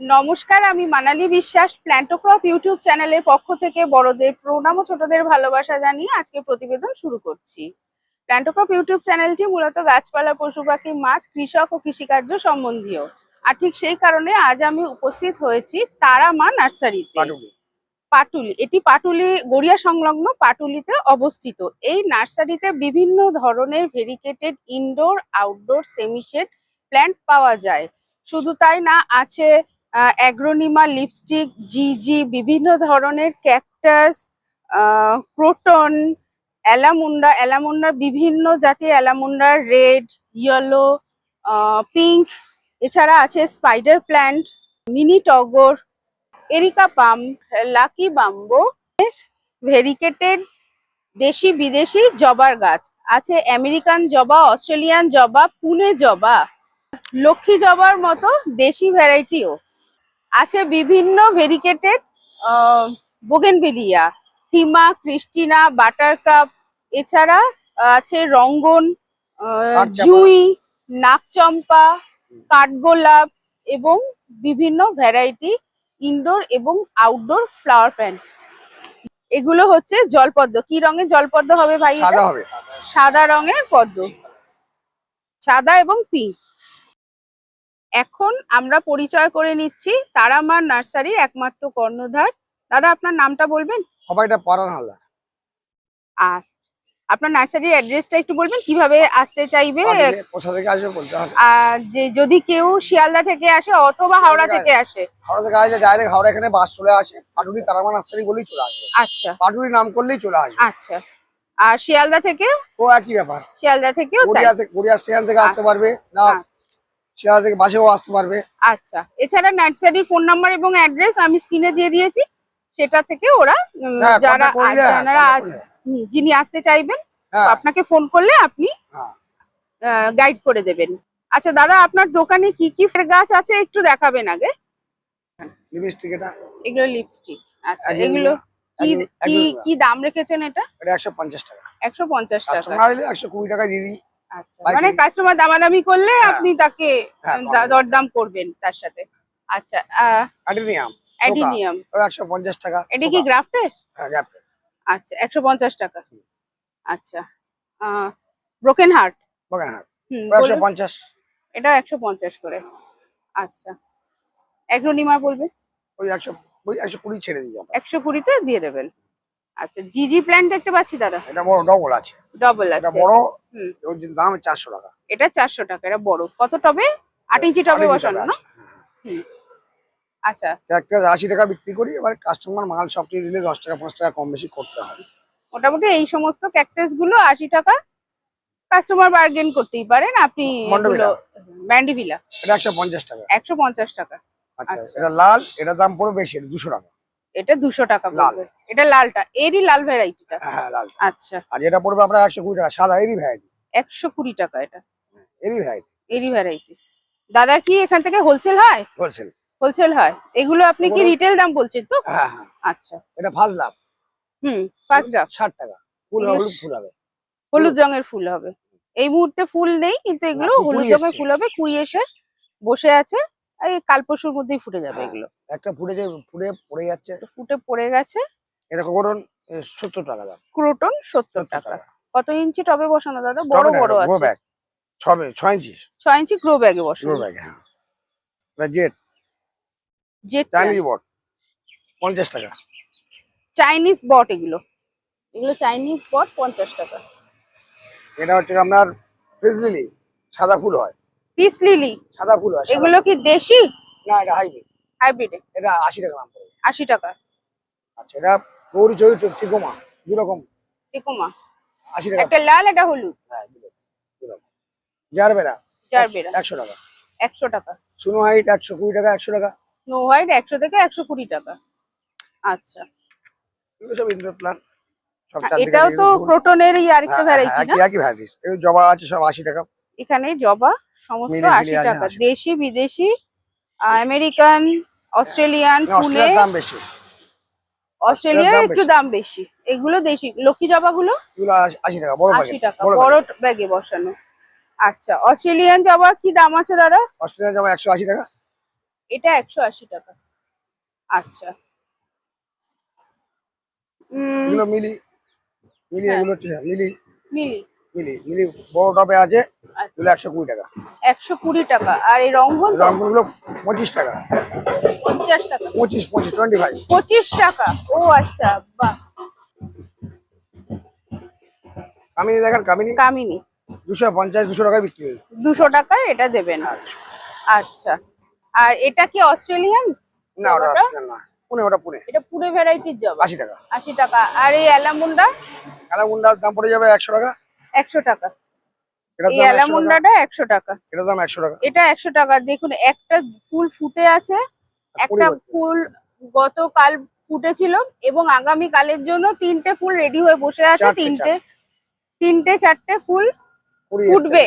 নমস্কার আমি মানালি বিশ্বাস প্ল্যান্টোক্রপ ইউটিউব চ্যানেলের পক্ষ থেকে বড়দের প্রণাম ও ছোটদের ভালোবাসা জানিয়ে আজকে প্রতিবেদন শুরু করছি। প্ল্যান্টোক্রপ ইউটিউব চ্যানেলটি মূলত গাছপালা পশু পাখি মাছ কৃষক ও কৃষিকার্য সম্বন্ধীয়। আর ঠিক সেই কারণে আজ আমি উপস্থিত হয়েছি তারামা নার্সারিতে। পাটুলি। পাটুলি এটি পাটুলি গড়িয়া সংলগ্ন পাটুলিতে অবস্থিত। এই নার্সারিতে বিভিন্ন ধরনের variegated indoor outdoor semi shade plant পাওয়া যায়। শুধু তাই না আছে অ্যাগ্রোনিমা, লিপস্টিক, জিজি, বিভিন্ন ধরনের ক্যাকটাস ক্রোটন অ্যালামুন্ডা, অ্যালামুন্ডার বিভিন্ন জাতির অ্যালামুন্ডা, রেড, ইয়েলো পিঙ্ক, এছাড়া আছে স্পাইডার প্ল্যান্ট, মিনি টগর, areca palm, lucky bamboo, variegated দেশি বিদেশি জবার গাছ, আছে আমেরিকান জবা, অস্ট্রেলিয়ান জবা, পুনে জবা, লক্ষ্মী জবার মতো দেশি ভ্যারাইটিও। আছে বিভিন্ন ভেরিকেটেড বোগেনভেলিয়া থিমা ক্রিস্টিনা বাটারকাপ এছাড়া আছে রঙ্গন। জুই নাকচম্পা কাঠগোলাপ এবং বিভিন্ন ভ্যারাইটি ইনডোর এবং আউটডোর ফ্লাওয়ার প্যান্ট। এগুলো হচ্ছে জলপদ্ম। কি রঙের জলপদ্ম হবে ভাই সাদা সাদা রঙের পদ্ম। সাদা এবং পিঙ্ক। এখন আমরা পরিচয় করে নিচ্ছি তারামার নার্সারির একমাত্র কর্ণধার। দাদা আপনার নামটা বলবেন? সবাইটা পারান হালদার। আর আপনার নার্সারির অ্যাড্রেসটা একটু বলবেন? কীভাবে আসতে চাইবে? কোথা থেকে আসবে বলতে হবে। আর যে যদি কেউ শিয়ালদা থেকে আসে অথবা হাওড়া থেকে আসে। হাওড়া থেকে আসলে ডাইরেক্ট হাওড়া এখানে বাস চলে আসে পাটুলি তারামা নার্সারি বলেই চলে আসবে। আচ্ছা। পাটুলি নাম করলেই চলে আসবে। আচ্ছা। আর শিয়ালদা থেকে? ও একই ব্যাপার। শিয়ালদা থেকেও? গড়িয়া থেকে আসতে পারবে। না আচ্ছা। থেকে বাসেও আসতে পারবে। আচ্ছা এছাড়া নার্সারির ফোন নাম্বার এবং অ্যাড্রেস আমি স্ক্রিনে দিয়ে দিয়েছি। সেটা থেকে ওরা হ্যাঁ, যারা হ্যাঁ, যারা যিনি আসতে চাইবেন হ্যাঁ। আপনাকে ফোন করলে আপনি হ্যাঁ। গাইড করে দেবেন। আচ্ছা দাদা আপনার দোকানে কি কি গাছ আছে একটু দেখাবেন আগে? লিপস্টিক এটা। এগুলো লিপস্টিক আচ্ছা এগুলো কি কি কি দাম রেখেছেন এটা? এটা একশো পঞ্চাশ টাকা। একশো পঞ্চাশ টাকা। কাস্টমার হলে একশো কুড়ি টাকা দিয়ে দিই। আচ্ছা মানে কাস্টমার দামাদামি করলে হ্যাঁ। আপনি তাকে হ্যাঁ। দরদাম করবেন তার সাথে। আচ্ছা অ্যাডিনিয়াম অ্যাডিনিয়াম। ও একশো পঞ্চাশ টাকা এটা কি গ্রাফটের? হ্যাঁ গ্যাপ আচ্ছা একশো পঞ্চাশ টাকা। আচ্ছা ব্রোকেন হার্ট একশো বলুন। পঞ্চাশ। এটা একশো পঞ্চাশ করে। আচ্ছা অ্যাগ্রোনিমা বলবে ওই একশো ওই একশো কুড়ি ছেড়ে দিই আমরা। একশো কুড়িতে দিয়ে দেবেন। আচ্ছা জিজি প্ল্যান্ট দেখতে পাচ্ছি দাদা? এটা বড় ডবল আছে। ডবল এটা বড় ওর দাম চারশো টাকা। এটা চারশো টাকা এটা বড়। কত টবে? আট ইঞ্চি টবে বসানো না? আচ্ছা। একটা আশি টাকা বিক্রি করি এবার কাস্টমার মাল সব নিলে দশ টাকা পাঁচ টাকা কম বেশি করতে হয়। মোটামুটি এই সমস্ত ক্যাকটাসগুলো আশি টাকা কাস্টমার বার্গেন করতেই পারেন। আপনি মন্ডভিলা। ব্যান্ডিভিলা এটা একশো পঞ্চাশ টাকা। একশো পঞ্চাশ টাকা। আচ্ছা আচ্ছা। এটা লাল এটা দাম পড়বে বেশি এটা দুশো টাকা। এটা দুশো টাকা লাল। পড়বে। এটা লালটা এরই লাল ভ্যারাইটিটা হ্যাঁ লাল। আচ্ছা। আর এটা পড়বে আপনার একশো কুড়ি টাকা সাদা এরই ভ্যারাইটি একশো কুড়ি টাকা এটা। এরই ভ্যারাইটি এরই ভ্যারাইটি দাদা কি এখান থেকে হোলসেল হয়? হোলসেল হোলসেল হয়। এগুলো আপনি কি রিটেল দাম বলছেন তো? হ্যাঁ হ্যাঁ। আচ্ছা। এটা ফার্স্ট লাভ হুম ফার্স্ট গ্রাফ ষাট টাকা। ফুল হলুদ ফুল হবে। হলুদ রঙের ফুল হবে। এই মুহূর্তে ফুল নেই কিন্তু এগুলো হলুদ রঙের ফুল হবে। কুড়ি এসে বসে আছে। এই কাল পরশুর মধ্যেই ফুটে যাবে। এগুলো। একটা ফুটে যে ফুটে পড়ে যাচ্ছে। ফুটে পড়ে গেছে। এটা করুন সত্তর টাকা দাম। ক্রোটন সত্তর সত্তর টাকা। কত ইঞ্চি টবে বসানো দাদা? বড় বড় গ্রো আছে। ব্যাগ ছবে ছয় ইঞ্চি। ছয় ইঞ্চি গ্রো ব্যাগে গ্রো বসানো। ব্যাগ হ্যাঁ। জেট জেট চাইনিজ বট পঞ্চাশ টাকা। চাইনিজ বট এগুলো। এগুলো চাইনিজ বট পঞ্চাশ টাকা। এটা হচ্ছে আপনার ফ্রিজ সাদা ফুল হয়। Peace lily? সাদা ফুল হয় এগুলো কি দেশি? না এটা হাইব্রিড। হাইব্রিডে এটা আশি টাকা দাম পড়বে আশি টাকা। আচ্ছা এটা গৌরী চরিত্র ঠিকমা দু রকম টিকুমা আশি টাকা। একটা লাল একটা হলুদ। হ্যাঁ জারবেরা জারবেরা। একশো টাকা। একশো টাকা। সুনো একশো কুড়ি টাকা একশো টাকা। স্নো হোয়াইট একশো থেকে একশো কুড়ি টাকা। আচ্ছা। এগুলো সব ইনডোর প্ল্যান সব হ্যাঁ, এটাও তো। ক্রোটনেরই আরেকটা হ্যাঁ, ভ্যারাইটি হ্যাঁ, না? একই জবা আছে সব আশি টাকা। এখানে জবা সমস্ত আশি টাকা। 80 দেশি বিদেশি আমেরিকান অস্ট্রেলিয়ান দাম বেশি। অস্ট্রেলিয়ার একটু দাম বেশি। এগুলো দেশি। লক্ষ্মী জবাগুলো এগুলো আশি- টাকা বড় আশি টাকা বড় বড় ব্যাগে বসানো। আচ্ছা অস্ট্রেলিয়ান জবা কি দাম আছে দাদা? অস্ট্রেলিয়ার জবা একশো আশি টাকা। এটা একশো আশি টাকা। আচ্ছা। মিলি মিলি হ্যাঁ। এগুলো মিলি। মিলি। মিলি মিলি বড় টপে আছে আচ্ছা। এগুলো একশো কুড়ি টাকা। একশো কুড়ি টাকা। আর এই রঙ্গন তো? রংপুরগুলো পঁচিশ টাকা। পঞ্চাশ টাকা। পঁচিশ পঁচিশ টোয়েন্টি ফাইভ পঁচিশ টাকা? ও আচ্ছা বাহ। কামিনি দেখেন কামিনি? কামিনী। দুশো পঞ্চাশ দুশো টাকায় বিক্রি হয়। দুশো টাকায় এটা দেবেন। আচ্ছা। আর এটা কি অস্ট্রেলিয়ান? না ওটা? না। পুনে ওটা পুনে। এটা পুরো ভ্যারাইটির জবা। আশি টাকা। আশি টাকা। আর এই অ্যালামুন্ডা? কালামুন্ডার দাম পড়ে যাবে একশো টাকা। একশো টাকা। এই একশো টাকা। অ্যালামুন্ডাটা একশো টাকা। এটার দাম একশো টাকা। এটা একশো টাকা। দেখুন একটা ফুল ফুটে আছে একটা ফুল গতকাল ফুটেছিল এবং আগামী কালের জন্য তিনটে ফুল রেডি হয়ে বসে আছে তিনটে তিনটে চারটে ফুল ফুটবে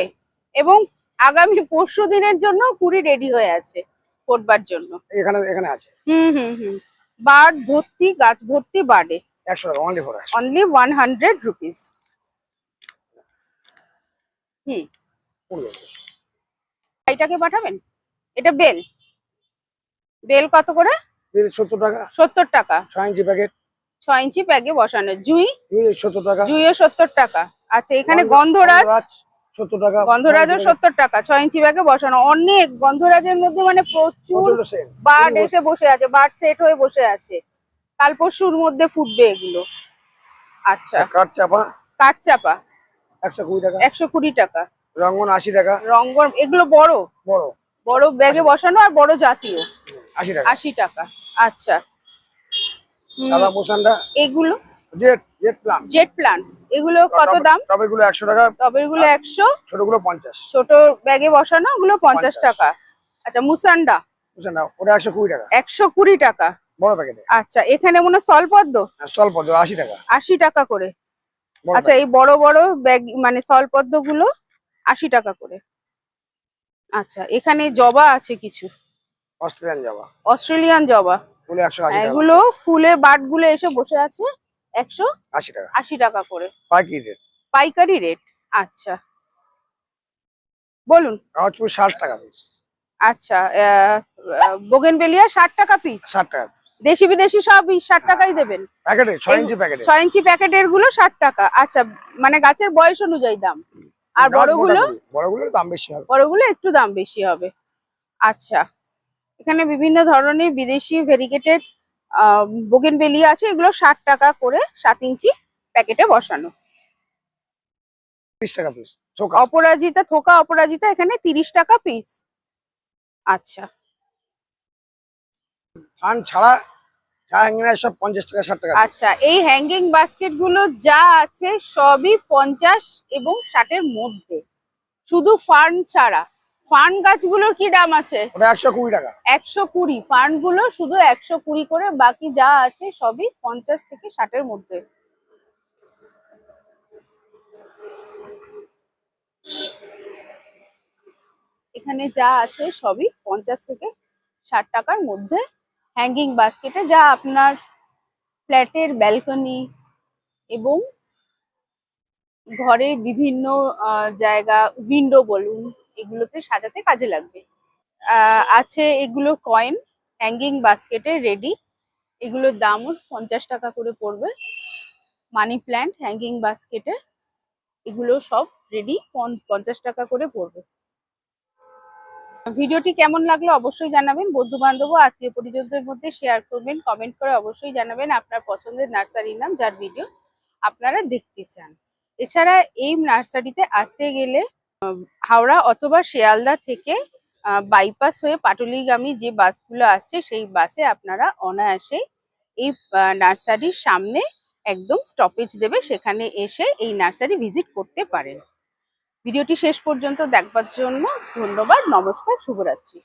এবং আগামী পরশু দিনের জন্য কুড়ি রেডি হয়ে আছে ফুটবার জন্য। এখানে এখানে আছে। হুম হুম হুম। বার্ড ভর্তি গাছ ভর্তি বার্ডে। একশো টাকা only for only one hundred rupees হুম। এটাকে পাঠাবেন? এটা বেল। বেল কত করে? বিল সত্তর টাকা। সত্তর টাকা। ছয় ইঞ্চি প্যাকেট। ছয় ইঞ্চি প্যাকে বসানো। জুই? দুই সত্তর টাকা। জুইও সত্তর টাকা। আচ্ছা এখানে গন্ধরাজ? সত্তর টাকা। গন্ধরাজও সত্তর টাকা। ছয় ইঞ্চি ব্যাগে বসানো। অনেক গন্ধরাজের মধ্যে মানে প্রচুর কুড়ি এসে বসে আছে। বার্ড সেট হয়ে বসে আছে। কাল পরশুর মধ্যে ফুটবে এগুলো। আচ্ছা। কাঠ চাপা। কাঠচাপা একশো কুড়ি টাকা। একশো কুড়ি টাকা। রঙ্গন আশি টাকা। রঙ্গন এগুলো বড়? বড়। বড় ব্যাগে বসানো আর বড় জাতীয়? আশি টাকা। আশি টাকা। আচ্ছা। সাদা পোষানটা এগুলো? Jet jet plant. Jet plant এগুলো কত দাম? টবেরগুলো টাকা। ছোটগুলো পঞ্চাশ। ছোট ব্যাগে বসানো ওগুলো পঞ্চাশ 50 টাকা। আচ্ছা মুসান্ডা? ওটা টাকা। একশো কুড়ি টাকা। বড় প্যাকেটে। আচ্ছা এখানে মনে হয় স্থলপদ্ম? স্টল পদ্ম আশি টাকা। আশি টাকা করে। আচ্ছা এই বড় বড় ব্যাগ মানে স্থলপদ্মগুলো আশি টাকা করে। আচ্ছা এখানে জবা আছে কিছু? অস্ট্রেলিয়ান যাওয়া অস্ট্রেলিয়ান জবা? এগুলো ফুলে বাটগুলো এসে বসে আছে একশো আশি টাকা। আশি টাকা করে। রেট পাইকারি রেট আচ্ছা। বলুন। কাগজপুর ষাট টাকা পিস আচ্ছা বোগেনবেলিয়া ষাট টাকা পিস ষাট টাকা দেশি বিদেশি সব ষাট টাকাই দেবেন। প্যাকেটে ছয় ইঞ্চি প্যাকেটে? ছয় ইঞ্চি প্যাকেটেরগুলো ষাট টাকা। আচ্ছা মানে গাছের বয়স অনুযায়ী দাম। আর বড়গুলো? বড়গুলোর দাম বেশি হবে। বড়গুলো একটু দাম বেশি হবে। আচ্ছা এখানে বিভিন্ন ধরনের বিদেশি ভেরিগেটেড বোগেনবেলিয়া আছে। এগুলো ষাট টাকা করে সাত ইঞ্চি প্যাকেটে বসানো। টাকা পিস অপরাজিতা থোকা অপরাজিতা এখানে তিরিশ টাকা পিস আচ্ছা। ফান ছাড়া যা হ্যাঙ্গিনা সব পঞ্চাশ টাকা ষাট টাকা। আচ্ছা এই হ্যাঙ্গিং বাস্কেটগুলো যা আছে সবই পঞ্চাশ এবং ষাটের মধ্যে। শুধু ছাড়া। গাছগুলোর কি দাম আছে? ওটা টাকা। গুলো শুধু একশো কুড়ি করে বাকি যা আছে সবই পঞ্চাশ থেকে ষাটের মধ্যে। এখানে যা আছে সবই পঞ্চাশ থেকে ষাট টাকার মধ্যে। হ্যাঙ্গিং বাস্কেটে যা আপনার ফ্ল্যাটের ব্যালকনি এবং ঘরের বিভিন্ন জায়গা উইন্ডো বলুন, এগুলোতে সাজাতে কাজে লাগবে। আছে এগুলো কয়েন হ্যাঙ্গিং বাস্কেটে রেডি এগুলোর দামও পঞ্চাশ টাকা করে পড়বে। মানি প্ল্যান্ট হ্যাঙ্গিং বাস্কেটে এগুলো সব রেডি পঞ্চাশ টাকা করে পড়বে। ভিডিওটি কেমন লাগল অবশ্যই জানাবেন। বন্ধু বান্ধব ও আত্মীয় পরিজনদের মধ্যে শেয়ার করবেন কমেন্ট করে অবশ্যই জানাবেন আপনার পছন্দের নার্সারির নাম, যার ভিডিও আপনারা দেখতে চান। এছাড়া এই নার্সারিতে আসতে গেলে হাওড়া অথবা শিয়ালদা থেকে বাইপাস হয়ে পাটুলিগামী যে বাসগুলো আসছে, সেই বাসে আপনারা অনায়াসে এই নার্সারির সামনে একদম স্টপেজ দেবে। সেখানে এসে এই নার্সারি ভিজিট করতে পারেন। ভিডিওটি শেষ পর্যন্ত দেখবার জন্য ধন্যবাদ নমস্কার শুভরাত্রি।